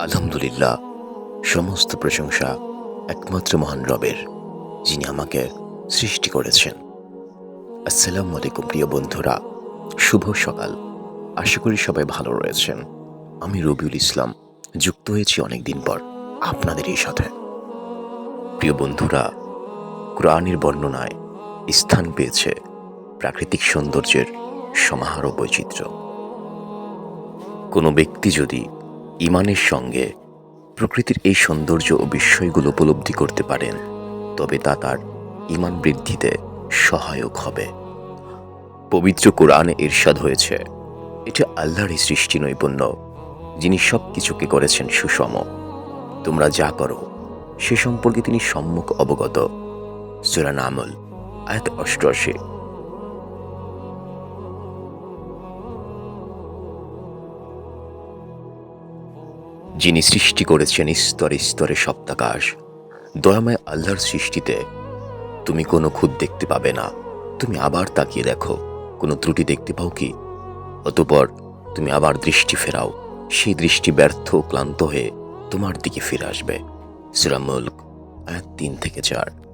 আলহামদুলিল্লাহ, সমস্ত প্রশংসা একমাত্র মহান রবের, যিনি আমাকে সৃষ্টি করেছেন। আসসালামু আলাইকুম প্রিয় বন্ধুরা, শুভ সকাল। আশা করি সবাই ভালো রয়েছেন। আমি রবিউল ইসলাম, যুক্ত হয়েছি অনেকদিন পর আপনাদের এই সাথে। প্রিয় বন্ধুরা, কোরআনের বর্ণনায় স্থান পেয়েছে প্রাকৃতিক সৌন্দর্যের সমাহার বৈচিত্র্য। কোনো ব্যক্তি যদি ইমানের সঙ্গে প্রকৃতির এই সৌন্দর্য ও বিস্ময়গুলো উপলব্ধি করতে পারেন, তবে তা তার ইমান বৃদ্ধিতে সহায়ক হবে। পবিত্র কোরআনে ইরশাদ হয়েছে, এটা আল্লাহরই সৃষ্টি নৈপুণ্য, যিনি সব কিছুকে করেছেন সুষম। তোমরা যা করো, সে সম্পর্কে তিনি সম্মুখ অবগত। সুরান আমল আয়াত অষ্টআশি। যিনি সৃষ্টি করেছেন স্তরে স্তরে সপ্তাকাশ, দয়াময় আল্লাহর সৃষ্টিতে, তুমি কোনো খুদ দেখতে পাবে না। তুমি আবার তাকিয়ে দেখো, কোনো ত্রুটি দেখতে পাও কি? অতপর তুমি আবার দৃষ্টি ফেরাও, সেই দৃষ্টি ব্যর্থ ক্লান্ত হয়ে তোমার দিকে ফিরে আসবে। সুরামুল্ক এক তিন থেকে চার।